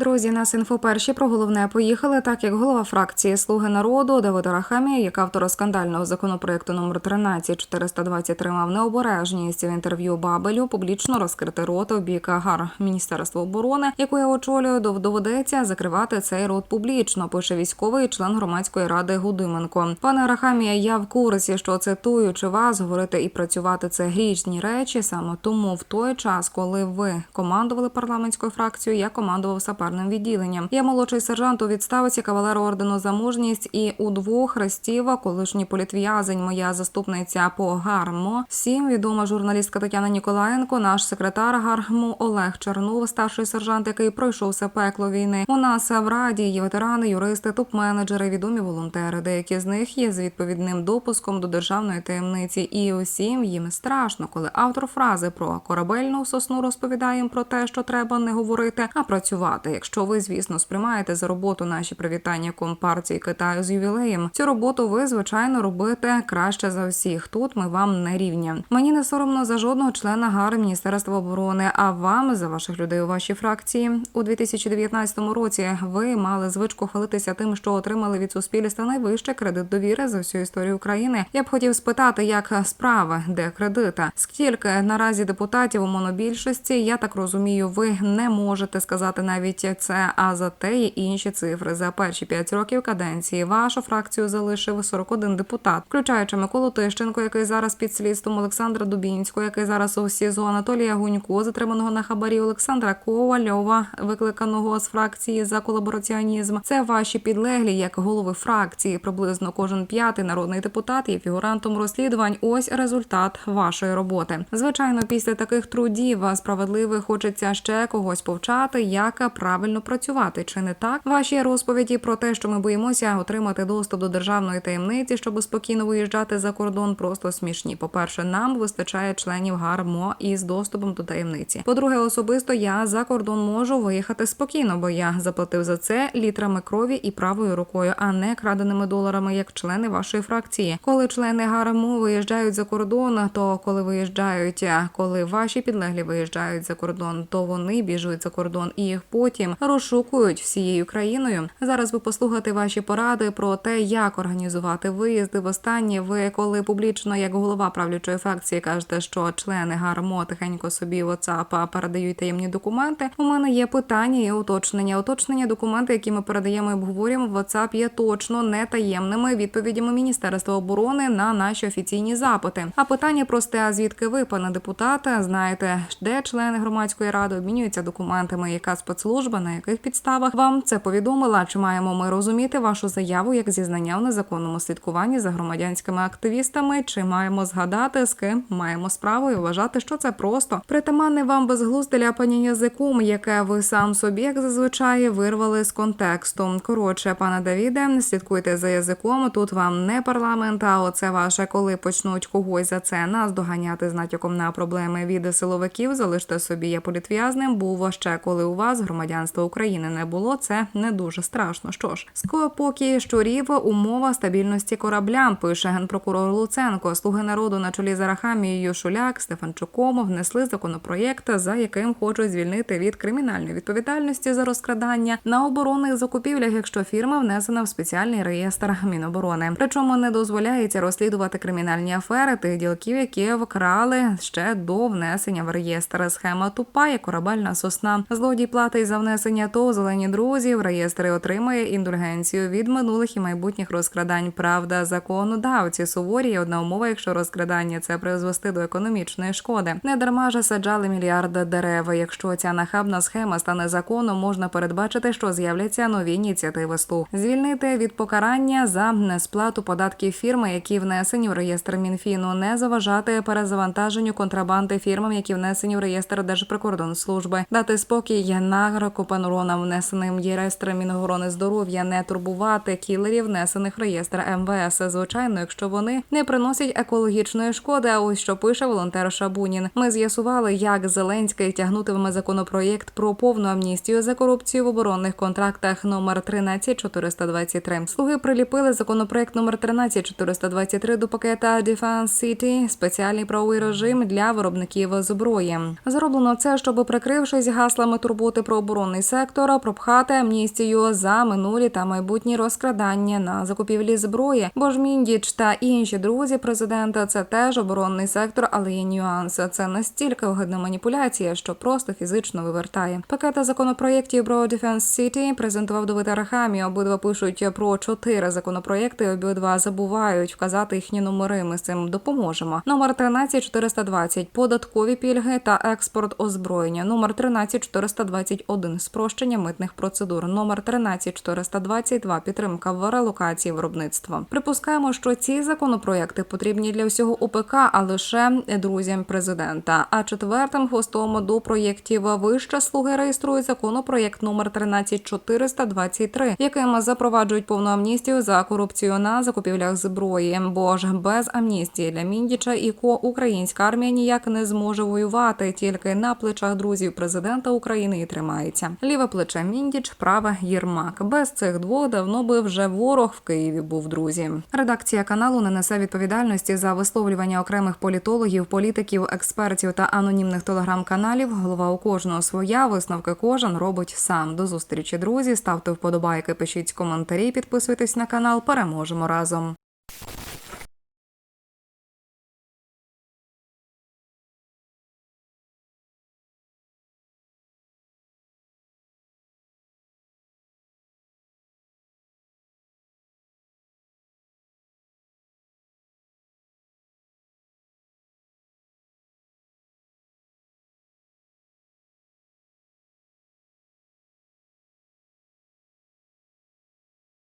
Друзі, нас інфо перші про головне поїхали. Так як голова фракції Слуги народу Давид Арахамія, як автор скандального законопроекту номер 13423 мав необережність в інтерв'ю Бабелю публічно розкрити рота в бік гар Міністерства оборони, яку я очолюю, доведеться закривати цей рот публічно. Пише військовий член громадської ради Гудименко. Пане Арахамія, я в курсі, що цитуючи вас, говорити і працювати це грішні речі. Саме тому в той час, коли ви командували парламентською фракцією, я командував саперним відділенням. Я молодший сержант у відставці кавалер ордену за мужність і у двох хрестів, колишній політв'язень, моя заступниця по гармо. Всім відома журналістка Тетяна Ніколаєнко, наш секретар гарму Олег Чернов, старший сержант, який пройшов все пекло війни. У нас в раді є ветерани, юристи, топ-менеджери, відомі волонтери. Деякі з них є з відповідним допуском до державної таємниці, і усім їм страшно, коли автор фрази про корабельну сосну розповідає їм про те, що треба не говорити, а працювати. Якщо ви, звісно, сприймаєте за роботу наші привітання компартії Китаю з ювілеєм, цю роботу ви звичайно робите краще за всіх. Тут ми вам не рівня. Мені не соромно за жодного члена ГАР Міністерства оборони. А вам за ваших людей у вашій фракції у 2019 році ви мали звичку хвалитися тим, що отримали від суспільства найвищий кредит довіри за всю історію України. Я б хотів спитати, як справи, де кредита? Скільки наразі депутатів у монобільшості? Я так розумію, ви не можете сказати навіть це. А зате є інші цифри за перші 5 років каденції. Вашу фракцію залишив 41 депутат, включаючи Миколу Тищенко, який зараз під слідством Олександра Дубінського, який зараз у СІЗО Анатолія Гунько, затриманого на хабарі Олександра Ковальова, викликаного з фракції за колабораціонізм. Це ваші підлеглі як голови фракції. Приблизно кожен п'ятий народний депутат є фігурантом розслідувань. Ось результат вашої роботи. Звичайно, після таких трудів справедливих хочеться ще когось повчати, як правильно працювати. Чи не так? Ваші розповіді про те, що ми боїмося отримати доступ до державної таємниці, щоб спокійно виїжджати за кордон, просто смішні. По перше, нам вистачає членів ГАРМО із доступом до таємниці. По-друге, особисто я за кордон можу виїхати спокійно, бо я заплатив за це літрами крові і правою рукою, а не краденими доларами, як члени вашої фракції. Коли члени ГАРМО виїжджають за кордон, то коли виїжджають, коли ваші підлеглі виїжджають за кордон, то вони біжуть за кордон і їх потім розшукують всією країною. Зараз ви послухати ваші поради про те, як організувати виїзди. Востаннє ви, коли публічно, як голова правлячої фракції, кажете, що члени ГАРМО тихенько собі WhatsApp передають таємні документи. У мене є питання і уточнення. Уточнення документи, які ми передаємо і обговорюємо в WhatsApp, є точно не таємними відповідями Міністерства оборони на наші офіційні запити. А питання просте: а звідки ви, пане депутате, знаєте, де члени громадської ради обмінюються документами? Яка спецслужба, на яких підставах вам це повідомила? Чи маємо ми розуміти вашу заяву як зізнання в незаконному слідкуванні за громадянськими активістами? Чи маємо згадати з ким маємо справу і вважати, що це просто притаманне вам безглузде ляпання язиком, яке ви сам собі, як зазвичай, вирвали з контексту. Коротше, пане Давіде, слідкуйте за язиком. Тут вам не парламент, а оце ваше, коли почнуть когось за це нас доганяти з натяком на проблеми від силовиків. Залиште собі я політв'язним. Був ще коли у вас громадянства України не було. Це не дуже страшно. Що ж, поки щурів умова стабільності корабля, пише генпрокурор Луценко. Слуги народу на чолі з Арахамією Шуляк Стефанчуком внесли законопроєкт, за яким хочуть звільнити від кримінальної відповідальності за розкрадання на оборонних закупівлях, якщо фірма внесена в спеціальний реєстр Міноборони. Причому не дозволяється розслідувати кримінальні афери тих ділків, які вкрали ще до внесення в реєстр. Схема тупа, як корабельна сосна. Злодій платить за внесення то зелені друзі в реєстри отримує індульгенцію від минулих і майбутніх розкрадань. Правда, законодавці суворі є одна умова, якщо розкрадання це призвести до економічної шкоди. Не дарма ж саджали мільярди дерев. Якщо ця нахабна схема стане законом, можна передбачити, що з'являться нові ініціативи слуг. Звільнити від покарання за несплату податків фірми, які внесені в реєстр Мінфіну, не заважати перезавантаженню контрабанди фірмам, які внесені в реєстр Держприкордонслужби, дати спокій наркопаноронам, внесеним в реєстр Мінохорони здоров'я, не турбувати кілерів, внесених в реєстр МВС. Звичайно, якщо вони не приносять екологічної шкоди. А ось що пише волонтер Шабунін. Ми з'ясували, як Зеленський тягнутиме законопроєкт про повну амністію за корупцію в оборонних контрактах номер 13423. Слуги приліпили законопроект номер 13423 до пакета Defense City, спеціальний правовий режим для виробників зброї. Зроблено це, щоб прикрившись гаслами турботи про оборону оборонний сектор, пропхати амністію за минулі та майбутні розкрадання на закупівлі зброї. Бо ж Міндіч та інші друзі президента це теж оборонний сектор, але є нюанси. Це настільки огидна маніпуляція, що просто фізично вивертає. Пакета законопроєктів про Defense City презентував Давид Арахамі. Обидва пишуть про чотири законопроєкти. Обидва забувають вказати їхні номери. Ми з цим допоможемо. Номер 13420 – податкові пільги та експорт озброєння. Номер 13421 – спрощення митних процедур. Номер 13422 – підтримка в релокації виробництва. Припускаємо, що ці законопроєкти потрібні для всього ОПК, а лише друзям президента. А четвертим хвостом до проєктів вище слуги реєструють законопроєкт номер 13423, яким запроваджують повну амністію за корупцію на закупівлях зброї. Бо ж без амністії для Міндіча і ко українська армія ніяк не зможе воювати. Тільки на плечах друзів президента України і тримається. Ліве плече Міндіч, праве Єрмак. Без цих двох давно би вже ворог в Києві був друзі. Редакція каналу не несе відповідальності за висловлювання окремих політологів, політиків, експертів та анонімних телеграм-каналів. Голова у кожного своя висновки кожен робить сам. До зустрічі, друзі. Ставте вподобайки, пишіть коментарі, підписуйтесь на канал. Переможемо разом.